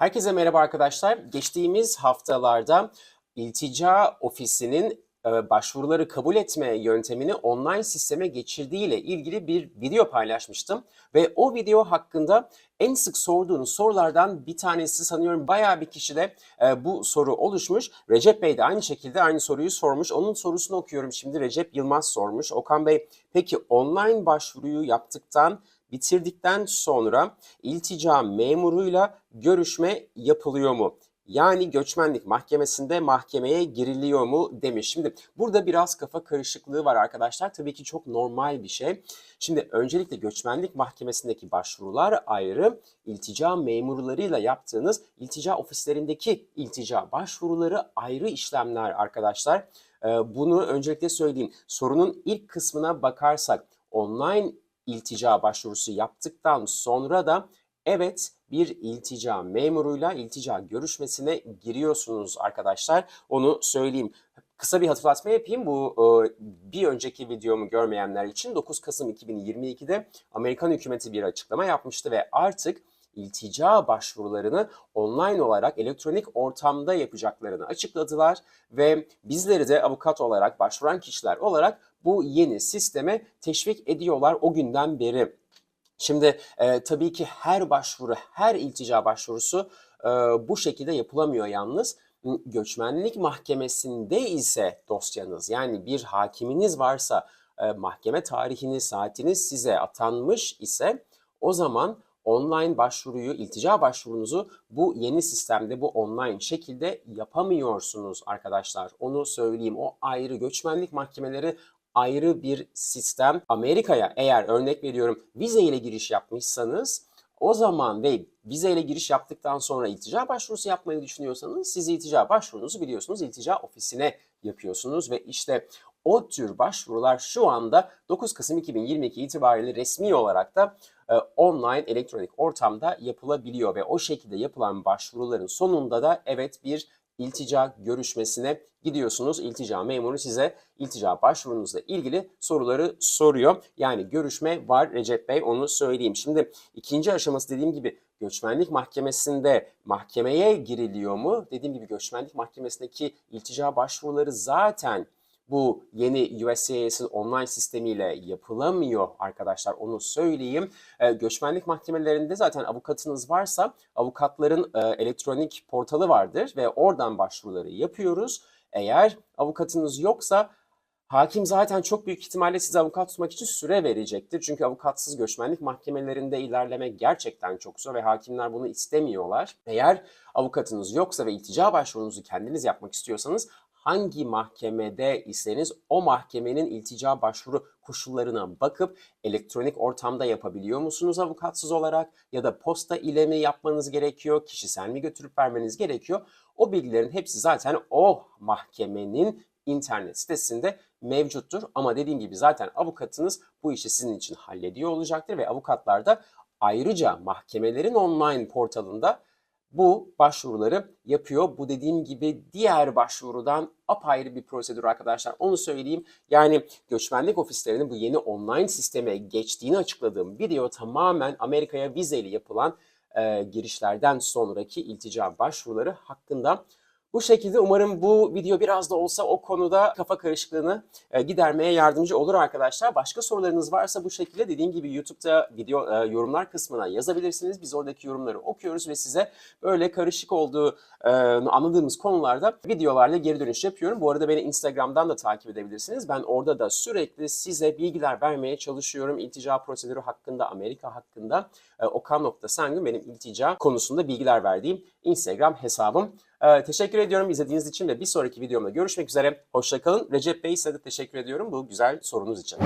Herkese merhaba arkadaşlar. Geçtiğimiz haftalarda iltica ofisinin e, başvuruları kabul etme yöntemini online sisteme geçirdiği ile ilgili bir video paylaşmıştım. Ve o video hakkında en sık sorduğunuz sorulardan bir tanesi sanıyorum bayağı bir kişide e, bu soru oluşmuş. Recep Bey de aynı şekilde aynı soruyu sormuş. Onun sorusunu okuyorum şimdi. Recep Yılmaz sormuş. Okan Bey peki online başvuruyu yaptıktan bitirdikten sonra iltica memuruyla görüşme yapılıyor mu? Yani göçmenlik mahkemesinde mahkemeye giriliyor mu demiş. Şimdi burada biraz kafa karışıklığı var arkadaşlar. Tabii ki çok normal bir şey. Şimdi öncelikle göçmenlik mahkemesindeki başvurular ayrı, iltica memurlarıyla yaptığınız iltica ofislerindeki iltica başvuruları ayrı işlemler arkadaşlar. Ee, Bunu öncelikle söyleyeyim. Sorunun ilk kısmına bakarsak online iltica başvurusu yaptıktan sonra da evet bir iltica memuruyla iltica görüşmesine giriyorsunuz arkadaşlar. Onu söyleyeyim. Kısa bir hatırlatma yapayım. Bu e, bir önceki videomu görmeyenler için 9 Kasım 2022'de Amerikan hükümeti bir açıklama yapmıştı ve artık iltica başvurularını online olarak elektronik ortamda yapacaklarını açıkladılar ve bizleri de avukat olarak başvuran kişiler olarak bu yeni sisteme teşvik ediyorlar o günden beri. Şimdi e, tabii ki her başvuru, her iltica başvurusu e, bu şekilde yapılamıyor yalnız. Göçmenlik mahkemesinde ise dosyanız yani bir hakiminiz varsa e, mahkeme tarihini, saatiniz size atanmış ise o zaman online başvuruyu, iltica başvurunuzu bu yeni sistemde bu online şekilde yapamıyorsunuz arkadaşlar. Onu söyleyeyim. O ayrı göçmenlik mahkemeleri ayrı bir sistem. Amerika'ya eğer örnek veriyorum vize ile giriş yapmışsanız o zaman ve vize ile giriş yaptıktan sonra iltica başvurusu yapmayı düşünüyorsanız siz iltica başvurunuzu biliyorsunuz iltica ofisine yapıyorsunuz ve işte o tür başvurular şu anda 9 Kasım 2022 itibariyle resmi olarak da e, online elektronik ortamda yapılabiliyor ve o şekilde yapılan başvuruların sonunda da evet bir iltica görüşmesine gidiyorsunuz. İltica memuru size iltica başvurunuzla ilgili soruları soruyor. Yani görüşme var Recep Bey onu söyleyeyim. Şimdi ikinci aşaması dediğim gibi göçmenlik mahkemesinde mahkemeye giriliyor mu? Dediğim gibi göçmenlik mahkemesindeki iltica başvuruları zaten bu yeni USCIS'in online sistemiyle yapılamıyor arkadaşlar onu söyleyeyim. E, göçmenlik mahkemelerinde zaten avukatınız varsa avukatların e, elektronik portalı vardır ve oradan başvuruları yapıyoruz. Eğer avukatınız yoksa Hakim zaten çok büyük ihtimalle size avukat tutmak için süre verecektir. Çünkü avukatsız göçmenlik mahkemelerinde ilerlemek gerçekten çok zor ve hakimler bunu istemiyorlar. Eğer avukatınız yoksa ve iltica başvurunuzu kendiniz yapmak istiyorsanız hangi mahkemede iseniz o mahkemenin iltica başvuru koşullarına bakıp elektronik ortamda yapabiliyor musunuz avukatsız olarak ya da posta ile mi yapmanız gerekiyor, kişisel mi götürüp vermeniz gerekiyor? O bilgilerin hepsi zaten o mahkemenin internet sitesinde mevcuttur. Ama dediğim gibi zaten avukatınız bu işi sizin için hallediyor olacaktır ve avukatlar da ayrıca mahkemelerin online portalında bu başvuruları yapıyor. Bu dediğim gibi diğer başvurudan apayrı bir prosedür arkadaşlar. Onu söyleyeyim. Yani göçmenlik ofislerinin bu yeni online sisteme geçtiğini açıkladığım video tamamen Amerika'ya vizeyle yapılan e, girişlerden sonraki iltica başvuruları hakkında. Bu şekilde umarım bu video biraz da olsa o konuda kafa karışıklığını e, gidermeye yardımcı olur arkadaşlar. Başka sorularınız varsa bu şekilde dediğim gibi YouTube'da video e, yorumlar kısmına yazabilirsiniz. Biz oradaki yorumları okuyoruz ve size böyle karışık olduğu e, anladığımız konularda videolarla geri dönüş yapıyorum. Bu arada beni Instagram'dan da takip edebilirsiniz. Ben orada da sürekli size bilgiler vermeye çalışıyorum. İltica prosedürü hakkında, Amerika hakkında. Okan.Sengün benim iltica konusunda bilgiler verdiğim Instagram hesabım. Ee, teşekkür ediyorum izlediğiniz için ve bir sonraki videomda görüşmek üzere. Hoşçakalın. Recep Bey size de teşekkür ediyorum bu güzel sorunuz için.